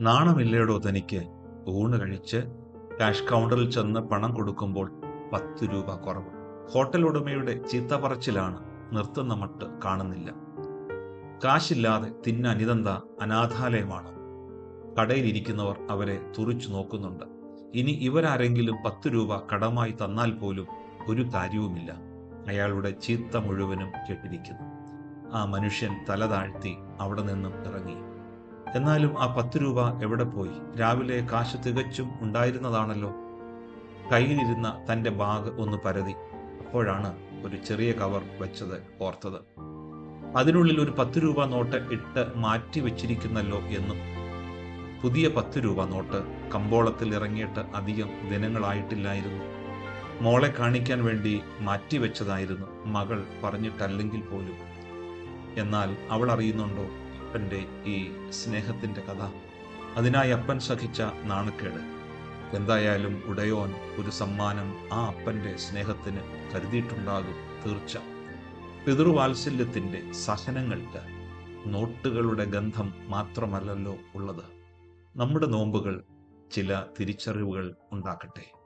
നാണമില്ലേടോ തനിക്ക്? ഊണ് കഴിച്ച് ക്യാഷ് കൗണ്ടറിൽ ചെന്ന് പണം കൊടുക്കുമ്പോൾ പത്ത് രൂപ കുറവ്. ഹോട്ടൽ ഉടമയുടെ ചീത്ത പറച്ചിലാണ് നിർത്തുന്ന മട്ട് കാണുന്നില്ല. കാശില്ലാതെ തിന്ന ഇതെന്താ അനാഥാലയമാണ്. കടയിലിരിക്കുന്നവർ അവരെ തുറിച്ചു നോക്കുന്നുണ്ട്. ഇനി ഇവരാരെങ്കിലും പത്ത് രൂപ കടമായി തന്നാൽ പോലും ഒരു കാര്യവുമില്ല. അയാളുടെ ചീത്ത മുഴുവനും കെട്ടിരിക്കുന്നു. ആ മനുഷ്യൻ തല താഴ്ത്തി അവിടെ നിന്നും ഇറങ്ങി. എന്നാലും ആ പത്ത് രൂപ എവിടെ പോയി? രാവിലെ കാശ് തികച്ചും ഉണ്ടായിരുന്നതാണല്ലോ. കയ്യിലിരുന്ന തന്റെ ബാഗ് ഒന്ന് പരതി. അപ്പോഴാണ് ഒരു ചെറിയ കവർ വെച്ചത് ഓർത്തത്. അതിനുള്ളിൽ ഒരു പത്ത് രൂപ നോട്ട് ഇട്ട് മാറ്റി വെച്ചിരിക്കുന്നല്ലോ എന്നും. പുതിയ പത്ത് രൂപ നോട്ട് കമ്പോളത്തിൽ ഇറങ്ങിയിട്ട് അധികം ദിനങ്ങളായിട്ടില്ലായിരുന്നു. മോളെ കാണിക്കാൻ വേണ്ടി മാറ്റി വെച്ചതായിരുന്നു മകൾ പറഞ്ഞിട്ടല്ലെങ്കിൽ പോലും. എന്നാൽ അവൾ അറിയുന്നുണ്ടോ? അപ്പന്റെ ഈ സ്നേഹത്തിന്റെ കഥ. അതിനായി അപ്പൻ സഹിച്ച നാണക്കേട്. എന്തായാലും ഉടയോൻ ഒരു സമ്മാനം ആ അപ്പന്റെ സ്നേഹത്തിന് കരുതിയിട്ടുണ്ടാകും തീർച്ച. പിതൃവാത്സല്യത്തിന്റെ സഹനങ്ങൾക്ക് നോട്ടുകളുടെ ഗന്ധം മാത്രമല്ലല്ലോ ഉള്ളത്. നമ്മുടെ നോമ്പുകൾ ചില തിരിച്ചറിവുകൾ ഉണ്ടാക്കട്ടെ.